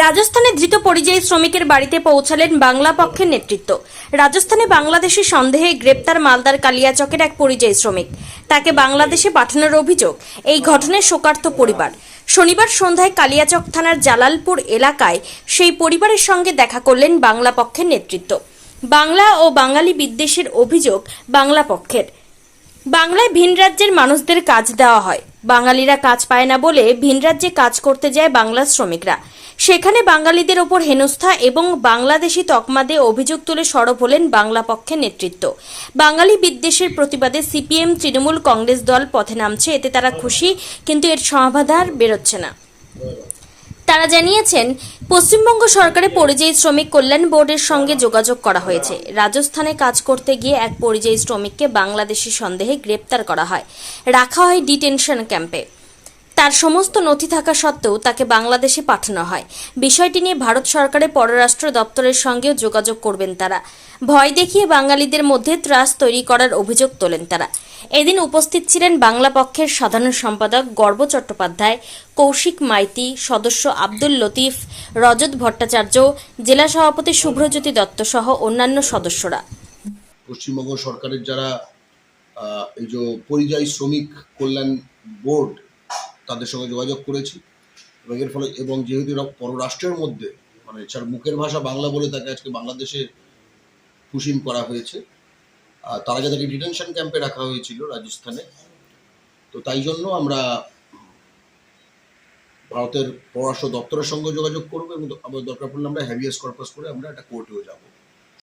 রাজস্থানে ধৃত পরিযায়ী শ্রমিকের বাড়িতে পৌঁছালেন বাংলা পক্ষের নেতৃত্ব। রাজস্থানে বাংলাদেশি সন্দেহে গ্রেপ্তার মালদার কালিয়াচকের এক পরিযায়ী শ্রমিক। তাকে বাংলাদেশে পাঠানোর অভিযোগ। এই ঘটনায় শোকার্ত পরিবার। শনিবার সন্ধ্যায় কালিয়াচক থানার জালালপুর এলাকায় সেই পরিবারের সঙ্গে দেখা করলেন বাংলা পক্ষের নেতৃত্ব। বাংলা ও বাঙালি বিদ্বেষের অভিযোগ বাংলা পক্ষের। বাংলায় ভিন রাজ্যের মানুষদের কাজ দেওয়া হয়। বাঙালিরা কাজ পায় না বলে ভিন রাজ্যে কাজ করতে যায় বাংলার শ্রমিকরা। সেখানে বাঙালিদের ওপর হেনস্থা এবং বাংলাদেশি তকমাদে অভিযোগ তুলে সরব হলেন বাংলা পক্ষের নেতৃত্ব। বাঙালি বিদ্বেষের প্রতিবাদে সিপিএম, তৃণমূল, কংগ্রেস দল পথে নামছে, এতে তারা খুশি, কিন্তু এর সমাধান বেরোচ্ছে না। তারা জানিয়েছেন, পশ্চিমবঙ্গ সরকারের পরিযায়ী শ্রমিক কল্যাণ বোর্ডের সঙ্গে যোগাযোগ করা হয়েছে। রাজস্থানে কাজ করতে গিয়ে এক পরিযায়ী শ্রমিককে বাংলাদেশি সন্দেহে গ্রেপ্তার করা হয়। রাখা হয় ডিটেনশন ক্যাম্পে। তার সমস্ত নথি থাকা সত্ত্বেও তাকে বাংলাদেশে পাঠানো হয়। বিষয়টি নিয়ে ভারত সরকারের পররাষ্ট্র দপ্তরের সঙ্গেও যোগাযোগ করবেন তারা। ভয় দেখিয়ে বাঙালিদের মধ্যে ত্রাস তৈরি করার অভিযোগ তোলেন তারা। এদিন উপস্থিত ছিলেন বাংলা পক্ষের সাধারণ সম্পাদক গর্ব চট্টোপাধ্যায়, কৌশিক মাইতি, সদস্য আব্দুল লতিফ, রজত ভট্টাচার্য, জেলা সভাপতি শুভ্রজ্যোতি দত্ত সহ অন্যান্য সদস্যরা। পশ্চিমবঙ্গ সরকারের যারা এই যে পরিযায়ী শ্রমিক কল্যাণ বোর্ড তাদের সঙ্গে যোগাযোগ করেছি। এবং এর ফলে এবং যেহেতু এরা পররাষ্ট্রের মধ্যে মানে যার মুখের ভাষা বাংলা বলে তাকে আজকে বাংলাদেশে পুশিন করা হয়েছে। আর তার তাকে ডিটেনশন ক্যাম্পে রাখা হয়েছিল রাজস্থানে। তো তাই জন্য আমরা ভারতের পররাষ্ট্র দপ্তরের সঙ্গে যোগাযোগ করব এবং দরকার পড়লে আমরা হ্যাভিয়াস কর্পাস করে আমরা একটা কোর্টেও যাব।